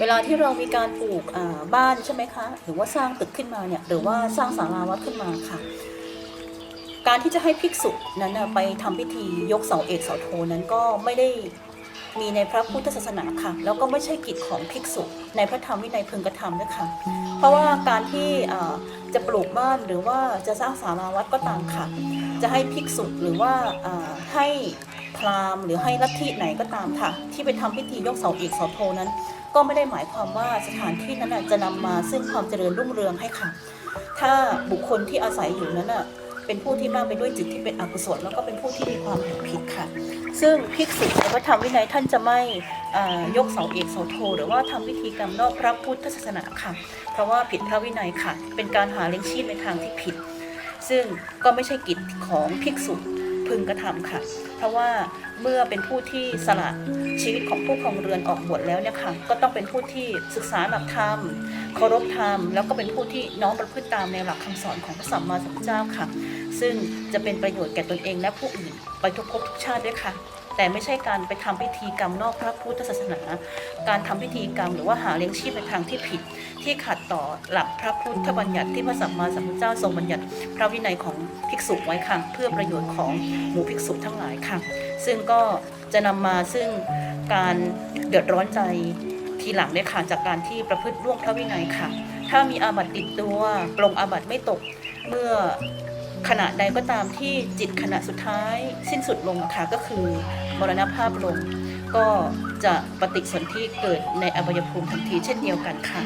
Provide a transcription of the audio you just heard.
เวลาที่เรามีการปลูกบ้านใช่ไหมคะ หรือว่าสร้างตึกขึ้นมาเนี่ย หรือว่าสร้างศาลาวัดขึ้นมาค่ะ การที่จะให้ภิกษุนั้นไปทำพิธียกเสาเอกเสาโทนั้นก็ไม่ได้มีในพระพุทธศาสนาค่ะ แล้วก็ไม่ใช่กิจของภิกษุ ในพระธรรมวินัยพึงกระทำด้วยค่ะ เพราะว่าการที่จะปลูกบ้านหรือว่าจะสร้างศาลาวัดก็ตามค่ะ จะให้ภิกษุหรือว่าให้ พราหมณ์หรือให้ลัทธิไหนก็ตามค่ะ ที่ไปทำพิธียกเสาเอกเสาโทนั้น ก็ไม่ได้หมายความว่าสถานที่นั้นจะนำมาซึ่งความเจริญรุ่งเรืองให้ค่ะ ถ้าบุคคลที่อาศัยอยู่นั้นเป็นผู้ที่มากไปด้วยจิตที่เป็นอกุศลแล้วก็เป็นผู้ที่มีความเห็นผิดค่ะ ซึ่งภิกษุในพระธรรมวินัยท่านจะไม่ยกเสาเอกเสาโท หรือว่าทำพิธีกรรมนอกพระพุทธศาสนาค่ะ เพราะว่าผิดพระวินัยค่ะ เป็นการหาเลี้ยงชีพในทางที่ผิด ซึ่งก็ไม่ใช่กิจของภิกษุ พึงกระทำค่ะ เพราะว่าเมื่อเป็นผู้ที่สละชีวิตของผู้ครองเรือนออกบวชแล้วเนี่ยค่ะก็ต้องเป็นผู้ที่ศึกษาหลักธรรมเคารพธรรม แล้วก็เป็นผู้ที่น้อมประพฤติตามในหลักคำสอนของพระสัมมาสัมพุทธเจ้าค่ะ ซึ่งจะเป็นประโยชน์แก่ตนเองและผู้อื่นไปทุกภพทุกชาติด้วยค่ะ แต่ไม่ใช่การไปทำพิธีกรรมนอกพระพุทธศาสนา การทำพิธีกรรมหรือว่าหาเลี้ยงชีพในทางที่ผิด ที่ขัดต่อหลักพระพุทธบัญญัติที่พระสัมมาสัมพุทธเจ้าทรงบัญญัติ พระวินัยของภิกษุไว้ค่ะเพื่อประโยชน์ของหมู่ภิกษุทั้งหลายค่ะ ซึ่งก็จะนำมาซึ่งการเดือดร้อนใจทีหลังเลยค่ะจากการที่ประพฤติร่วงพระวินัยค่ะ ถ้ามีอาบัติติดตัวปลงอาบัติไม่ตกเมื่อ ขณะใดก็ตามที่จิตขณะสุดท้ายสิ้นสุดลงค่ะก็คือมรณภาพลง ก็จะปฏิสนธิเกิดในอวัยภูมิทันทีเช่นเดียวกันค่ะ